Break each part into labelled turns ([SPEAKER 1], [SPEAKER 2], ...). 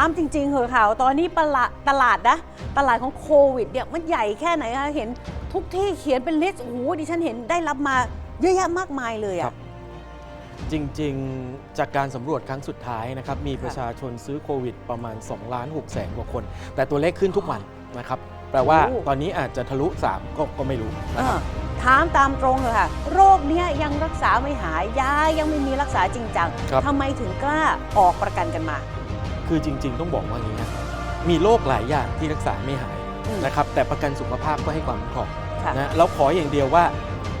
[SPEAKER 1] ามจริงๆเหอะค่ะ ตอนนี้ตลาดตลาดนะ ตลาดของโควิดเนี่ยมันใหญ่แค่ไหนคะเห็นทุกที่เขียนเป็นลิสต์โอ้โหดิฉันเห็นได้รับมาเยอะแยะมากมายเลย
[SPEAKER 2] ครั
[SPEAKER 1] อะ
[SPEAKER 2] บ จริงๆ จากการสำรวจครั้งสุดท้ายนะครับมีประชาชนซื้อโควิดประมาณ2ล้าน6แสนกว่าคน แต่ตัวเลขขึ้นทุกวันนะครับแปลว่าตอนนี้อาจจะทะลุ 3 ก็ก็ไม่รู้
[SPEAKER 1] เอ
[SPEAKER 2] นะครับ
[SPEAKER 1] อถามตามตรงเลยค่ะ โรคเนี้ยยังรักษาไม่หายยายังไม่มีรักษาจริงจัง
[SPEAKER 2] ครับ
[SPEAKER 1] ทำไมถึงกล้าออกประกันกันมา
[SPEAKER 2] คือจริง ๆ ต้องบอกว่าอย่างนี้นะมีโรคหลายอย่างที่รักษาไม่หาย
[SPEAKER 1] อืม
[SPEAKER 2] นะครับ แต่ประกันสุขภาพก็ให้ความคุ้มครอง
[SPEAKER 1] ค่ะ
[SPEAKER 2] นะเราขออย่างเดียวว่า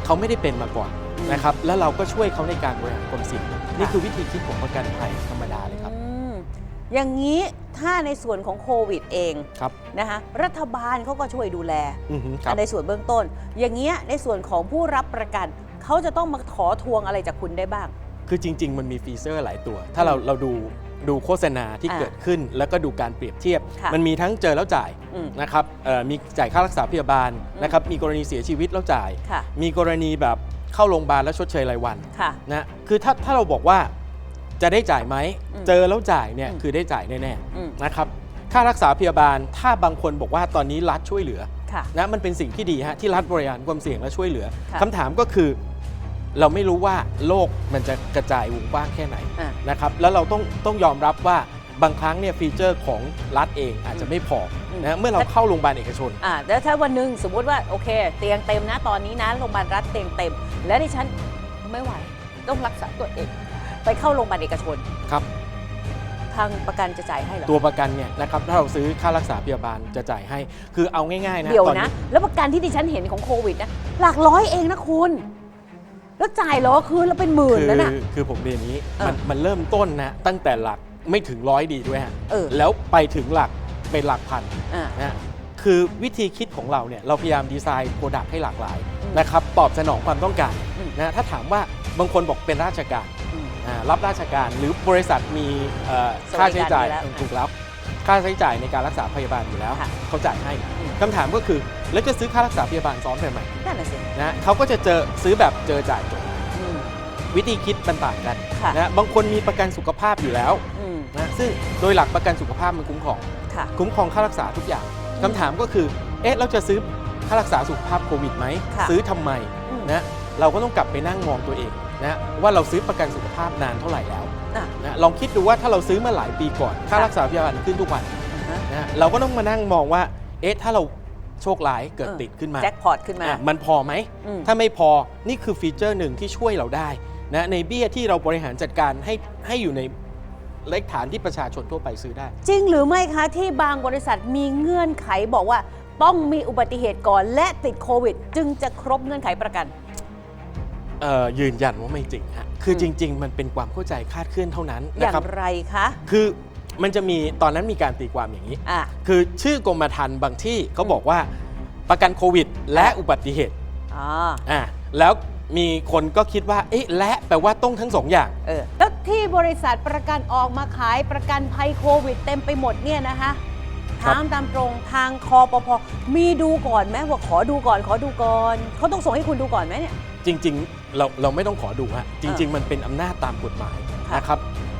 [SPEAKER 2] เขาไม่ได้เป็นมาก่อน
[SPEAKER 1] อืม
[SPEAKER 2] นะครับ แล้วเราก็ช่วยเขาในการบริหารความเสี่ยงนี่คือวิธีคิดของประกันภัยธรรมดาเลยครับ
[SPEAKER 1] อืมอย่างนี้ถ้าในส่วนของโควิดเอง
[SPEAKER 2] ครับ
[SPEAKER 1] นะคะรัฐบาลเขาก็ช่วยดูแล
[SPEAKER 2] อือฮึครับ
[SPEAKER 1] ในส่วนเบื้องต้น อย่างเงี้ยในส่วนของผู้รับประกัน เขาจะต้องมาขอทวงอะไรจากคุณได้บ้าง
[SPEAKER 2] คือจริง ๆ มันมีฟีเซอร์หลายตัว ถ้าเราเราดู ดูโฆษณาที่
[SPEAKER 1] อ่า
[SPEAKER 2] เกิดขึ้น แล้วก็ดูการเปรียบเทียบ
[SPEAKER 1] ค่ะ
[SPEAKER 2] มันมีทั้งเจอแล้วจ่าย
[SPEAKER 1] อืม
[SPEAKER 2] นะครับเอ่อมีจ่ายค่ารักษาพยาบาล
[SPEAKER 1] อืม
[SPEAKER 2] นะครับมีกรณีเสียชีวิตแล้วจ่าย
[SPEAKER 1] ค่ะ
[SPEAKER 2] มีกรณีแบบเข้าโรงพยาบาลแล้วชดเชยรายวัน
[SPEAKER 1] ค่ะ
[SPEAKER 2] นะคือถ้าถ้าเราบอกว่าจะได้จ่ายไหม
[SPEAKER 1] อืม
[SPEAKER 2] เจอแล้วจ่ายเนี่ย
[SPEAKER 1] อืม
[SPEAKER 2] คือได้จ่ายแน่
[SPEAKER 1] อืม
[SPEAKER 2] ๆนะครับค่ารักษาพยาบาลถ้าบางคนบอกว่าตอนนี้รัฐช่วยเหลือ
[SPEAKER 1] ค่ะ
[SPEAKER 2] นะมันเป็นสิ่งที่ดีฮะที่รัฐบริหารความเสี่ยงและช่วยเหลือ
[SPEAKER 1] ค่ะ
[SPEAKER 2] คำถามก็คือ เราไม่รู้ว่าโรคมันจะกระจายวงกว้างแค่ไหน
[SPEAKER 1] อะ
[SPEAKER 2] นะครับแล้วเราต้องต้องยอมรับว่าบางครั้งเนี่ยฟีเจอร์ของรัฐเองอาจจะไม่พอ
[SPEAKER 1] อืม
[SPEAKER 2] นะเมื่อเราเข้าโรงพยาบาลเอกชน
[SPEAKER 1] อ่าแล้วถ้าวันหนึ่งสมมุติว่าโอเค เตียงเต็มนะตอนนี้นะโรงพยาบาลรัฐเตียงเต็ม และดิฉันไม่ไหวต้องรักษาตัวเอง ไปเข้าโรงพยาบาลเอกชน
[SPEAKER 2] ครับ
[SPEAKER 1] ทางประกันจะจ่ายให้เหรอ
[SPEAKER 2] ตัวประกันเนี่ยนะครับถ้าเราซื้อค่ารักษาพยาบาลจะจ่ายให้ คือเอาง่ายๆนะ
[SPEAKER 1] เดี๋ยว
[SPEAKER 2] ตอน
[SPEAKER 1] นะ
[SPEAKER 2] นี้
[SPEAKER 1] แล้วประกันที่ดิฉันเห็นของโควิดนะหลักร้อยเองนะคุณ แล้วจ่ายเหรอคืนแล้วเป็นหมื่น
[SPEAKER 2] คือ
[SPEAKER 1] แล้วน่ะ
[SPEAKER 2] คือผมเรียนนี้
[SPEAKER 1] เออ
[SPEAKER 2] มันมันเริ่มต้นนะตั้งแต่หลักไม่ถึงร้อยดีด้วยฮะ
[SPEAKER 1] เออ
[SPEAKER 2] แล้วไปถึงหลักเป็นหลักพัน
[SPEAKER 1] อ่า
[SPEAKER 2] นะคือวิธีคิดของเราเนี่ยเราพยายามดีไซน์โปรดักต์ให้หลากหลาย
[SPEAKER 1] อืม
[SPEAKER 2] นะครับตอบสนองความต้องการ
[SPEAKER 1] อืม
[SPEAKER 2] นะถ้าถามว่าบางคนบอกเป็นราชการ
[SPEAKER 1] อืม
[SPEAKER 2] อ่ารับราชการหรือบริษัทมีเอ่อ
[SPEAKER 1] สวั
[SPEAKER 2] ค่า
[SPEAKER 1] สดิ
[SPEAKER 2] ใช้
[SPEAKER 1] การ
[SPEAKER 2] จ่าย
[SPEAKER 1] อยู่แล้ว
[SPEAKER 2] ถูกแล้ว ค่าใช้จ่ายในการรักษาพยาบาลอยู่แล้ว
[SPEAKER 1] ค่ะ
[SPEAKER 2] เขาจ่ายให้
[SPEAKER 1] อืม
[SPEAKER 2] คำถามก็คือแล้วจะซื้อค่ารักษาพยาบาลซ้อนไปไหม
[SPEAKER 1] นั่นน่ะสิ
[SPEAKER 2] นะเขาก็จะเจอซื้อแบบเจอจ่ายจบ
[SPEAKER 1] อืม
[SPEAKER 2] วิธีคิดมันต่างกัน
[SPEAKER 1] ค่ะ
[SPEAKER 2] นะบางคนมีประกันสุขภาพอยู่แล้ว
[SPEAKER 1] อืม
[SPEAKER 2] นะซึ่งโดยหลักประกันสุขภาพมันคุ้มครอง
[SPEAKER 1] ค่ะ
[SPEAKER 2] คุ้มครองค่ารักษาทุกอย่างคำถามก็คือ เอ๊ะ เราจะซื้อค่ารักษาสุขภาพโควิดไหม
[SPEAKER 1] ค่ะ
[SPEAKER 2] ซื้อทำไม
[SPEAKER 1] อืม
[SPEAKER 2] นะ เราก็ต้องกลับไปนั่งมองตัวเองนะ ว่าเราซื้อประกันสุขภาพนานเท่าไหร่แล้ว
[SPEAKER 1] อะ
[SPEAKER 2] นะลองคิดดูว่าถ้าเราซื้อมาหลายปีก่อน ค่า
[SPEAKER 1] ค่ะ
[SPEAKER 2] รักษาพยาบาลขึ้นทุกวัน
[SPEAKER 1] อ่าฮะ
[SPEAKER 2] นะเราก็ต้องมานั่งมองว่า เอ๊ะ ถ้าเราโชคร้ายเกิด
[SPEAKER 1] เออ
[SPEAKER 2] ติดขึ้นมา
[SPEAKER 1] แจ็คพอตขึ้นมา
[SPEAKER 2] อะมันพอไหม
[SPEAKER 1] อืม
[SPEAKER 2] ถ้าไม่พอนี่คือฟีเจอร์หนึ่งที่ช่วยเราได้นะในเบี้ยที่เราบริหารจัดการให้ให้อยู่ในเลขฐานที่ประชาชนทั่วไปซื้อได้
[SPEAKER 1] จริงหรือไม่คะที่บางบริษัทมีเงื่อนไขบอกว่า ต้องมีอุบัติเหตุก่อนและติดโควิด จึงจะครบเงื่อนไขประกัน
[SPEAKER 2] เอ่อ ยืนยันว่าไม่จริงฮะคืออ
[SPEAKER 1] ม
[SPEAKER 2] จริง ๆ มันเป็นความเข้าใจคลาดเคลื่อนเท่านั้น
[SPEAKER 1] อ
[SPEAKER 2] นะ
[SPEAKER 1] ย่าง
[SPEAKER 2] ครับ
[SPEAKER 1] ไรคะ
[SPEAKER 2] คือมันจะมีตอนนั้นมีการตีความอย่างนี้
[SPEAKER 1] อะ
[SPEAKER 2] คือชื่อกรมธรรม์บางที่เขาบอกว่าประกันโควิด และอุบัติเหตุ
[SPEAKER 1] อ๋อ
[SPEAKER 2] อ่าแล้วมีคนก็คิดว่าเอ๊ะและแปลว่าต้องทั้งสองอย่าง
[SPEAKER 1] เออแล้วที่บริษัทประกันออกมาขายประกันภัยโควิดเต็มไปหมดเนี่ยนะคะ
[SPEAKER 2] ครับ
[SPEAKER 1] ถามตามตรงทางคอปพมีดูก่อนไหมว่าขอดูก่อนขอดูก่อน เขาต้องส่งให้คุณดูก่อนไหมเนี่ย
[SPEAKER 2] จริงๆเราเราไม่ต้องขอดูฮะจริง ๆ มันเป็นอำนาจตามกฎหมาย
[SPEAKER 1] ค่ะ
[SPEAKER 2] นะครับ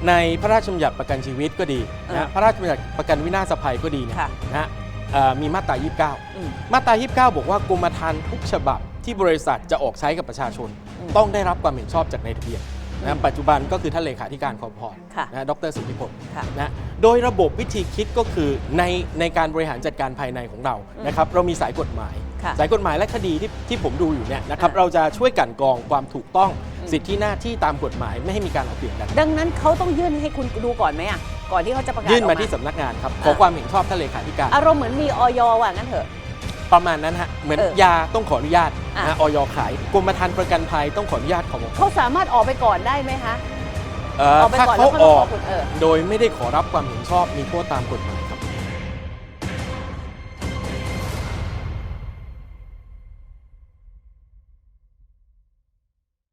[SPEAKER 2] ในพระราชบัญญัติประกันชีวิตก็ดี
[SPEAKER 1] เออ
[SPEAKER 2] นะพระราชบัญญัติประกันวินาศภัยก็ดีเนี่ย
[SPEAKER 1] ค่ะ
[SPEAKER 2] นะฮะเอ่อมีมาตรา
[SPEAKER 1] อืม
[SPEAKER 2] 29 มาตรา 29 บอกว่ากรมธรรม์ทุกฉบับที่บริษัทจะออกใช้กับประชาชน
[SPEAKER 1] อืม
[SPEAKER 2] ต้องได้รับความเห็นชอบจากนายทะเบียน
[SPEAKER 1] อื
[SPEAKER 2] นะ
[SPEAKER 1] ม
[SPEAKER 2] ปัจจุบันก็คือท่านเลขาธิการคอพอ
[SPEAKER 1] ค่ะ
[SPEAKER 2] นะดรสุทธิพล
[SPEAKER 1] ค่ะ
[SPEAKER 2] นะโดยระบบวิธีคิดก็คือในในการบริหารจัดการภายในของเรา
[SPEAKER 1] อืม
[SPEAKER 2] นะครับเรามีสายกฎหมาย
[SPEAKER 1] ค่ะ
[SPEAKER 2] สายกฎหมายและคดีที่ที่ผมดูอยู่เนี่ยนะครับ
[SPEAKER 1] อ่า
[SPEAKER 2] เราจะช่วยกลันกรองความถูกต้อง
[SPEAKER 1] อืม
[SPEAKER 2] สิทธิหน้าที่ตามกฎหมายไม่ให้มีการเอาเปรียบกัน
[SPEAKER 1] ดังนั้นเขาต้องยื่นให้คุณดูก่อนไหมอะก่อนที่เขาจะประกาศ
[SPEAKER 2] ยื่น
[SPEAKER 1] ออก
[SPEAKER 2] มา
[SPEAKER 1] มา
[SPEAKER 2] ที่สำนักงานครับ
[SPEAKER 1] อ่า
[SPEAKER 2] ขอความเห็นชอบท่านเลขาธิการ
[SPEAKER 1] อารมณ์เหมือนมีออยว่างั้นเถอะ
[SPEAKER 2] ประมาณนั้นฮะเหมือน
[SPEAKER 1] เออยา
[SPEAKER 2] ต้องขออนุญาต
[SPEAKER 1] อะ
[SPEAKER 2] นะออยขายกรมธรรม์ประกันภัยต้องขออนุญาตของ
[SPEAKER 1] เขาสามารถออกไปก่อนได้ไหมคะ
[SPEAKER 2] เอ่อ
[SPEAKER 1] ออกไป
[SPEAKER 2] ถ้า
[SPEAKER 1] ก่อนแล้
[SPEAKER 2] เขา
[SPEAKER 1] วเขา
[SPEAKER 2] อ
[SPEAKER 1] มา
[SPEAKER 2] อ
[SPEAKER 1] ขอกคุณเออ
[SPEAKER 2] โดยไม่ได้ขอรับความเห็นชอบมีโทษตามกฎหมาย